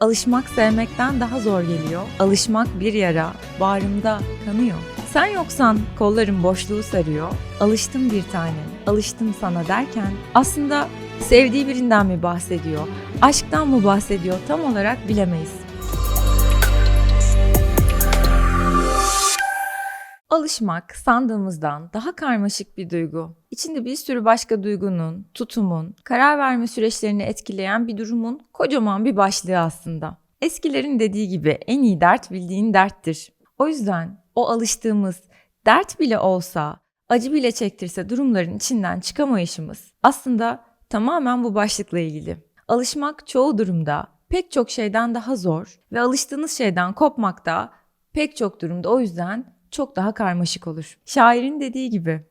Alışmak sevmekten daha zor geliyor. Alışmak bir yara, bağrımda kanıyor. Sen yoksan kollarım boşluğu sarıyor. Alıştım bir tanem, alıştım sana derken aslında sevdiği birinden mi bahsediyor, aşktan mı bahsediyor tam olarak bilemeyiz. Alışmak sandığımızdan daha karmaşık bir duygu. İçinde bir sürü başka duygunun, tutumun, karar verme süreçlerini etkileyen bir durumun kocaman bir başlığı aslında. Eskilerin dediği gibi en iyi dert bildiğin derttir. O yüzden o alıştığımız dert bile olsa, acı bile çektirse durumların içinden çıkamayışımız aslında tamamen bu başlıkla ilgili. Alışmak çoğu durumda pek çok şeyden daha zor ve alıştığınız şeyden kopmak da pek çok durumda o yüzden çok daha karmaşık olur. Şairin dediği gibi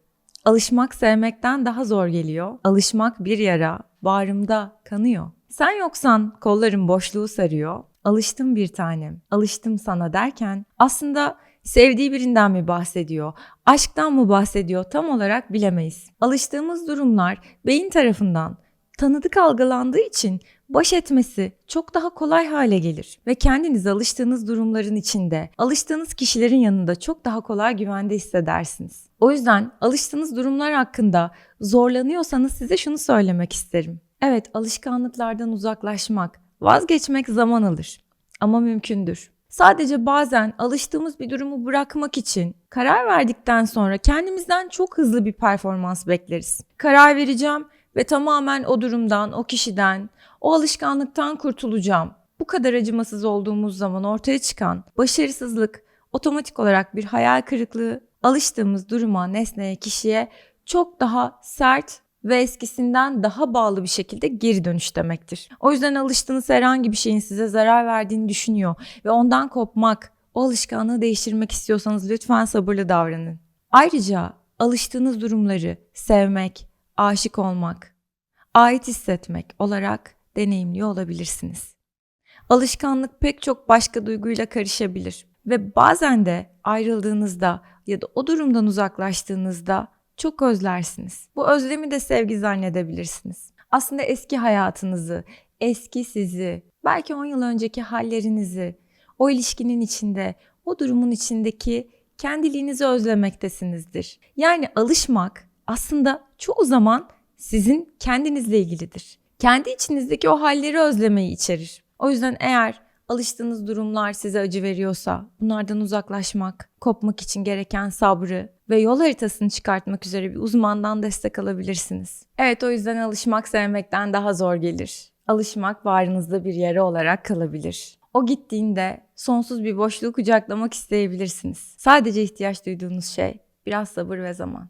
alışmak sevmekten daha zor geliyor. Alışmak bir yara, bağrımda kanıyor. Sen yoksan kollarım boşluğu sarıyor. Alıştım bir tanem, alıştım sana derken aslında sevdiği birinden mi bahsediyor, aşktan mı bahsediyor tam olarak bilemeyiz. Alıştığımız durumlar beyin tarafından tanıdık algılandığı için baş etmesi çok daha kolay hale gelir ve kendiniz alıştığınız durumların içinde, alıştığınız kişilerin yanında çok daha kolay güvende hissedersiniz. O yüzden alıştığınız durumlar hakkında zorlanıyorsanız size şunu söylemek isterim. Evet, alışkanlıklardan uzaklaşmak, vazgeçmek zaman alır ama mümkündür. Sadece bazen alıştığımız bir durumu bırakmak için karar verdikten sonra kendimizden çok hızlı bir performans bekleriz. Karar vereceğim ve tamamen o durumdan, o kişiden, o alışkanlıktan kurtulacağım. Bu kadar acımasız olduğumuz zaman ortaya çıkan başarısızlık otomatik olarak bir hayal kırıklığı, alıştığımız duruma, nesneye, kişiye çok daha sert ve eskisinden daha bağlı bir şekilde geri dönüş demektir. O yüzden alıştığınız herhangi bir şeyin size zarar verdiğini düşünüyor ve ondan kopmak, o alışkanlığı değiştirmek istiyorsanız lütfen sabırlı davranın. Ayrıca alıştığınız durumları sevmek, aşık olmak, ait hissetmek olarak deneyimliyor olabilirsiniz. Alışkanlık pek çok başka duyguyla karışabilir ve bazen de ayrıldığınızda ya da o durumdan uzaklaştığınızda çok özlersiniz. Bu özlemi de sevgi zannedebilirsiniz. Aslında eski hayatınızı, eski sizi, belki 10 yıl önceki hallerinizi, o ilişkinin içinde, o durumun içindeki kendiliğinizi özlemektesinizdir. Yani alışmak aslında çoğu zaman sizin kendinizle ilgilidir. Kendi içinizdeki o halleri özlemeyi içerir. O yüzden eğer alıştığınız durumlar size acı veriyorsa bunlardan uzaklaşmak, kopmak için gereken sabrı ve yol haritasını çıkartmak üzere bir uzmandan destek alabilirsiniz. Evet o yüzden alışmak sevmekten daha zor gelir. Alışmak varınızda bir yere olarak kalabilir. O gittiğinde sonsuz bir boşluğu kucaklamak isteyebilirsiniz. Sadece ihtiyaç duyduğunuz şey biraz sabır ve zaman.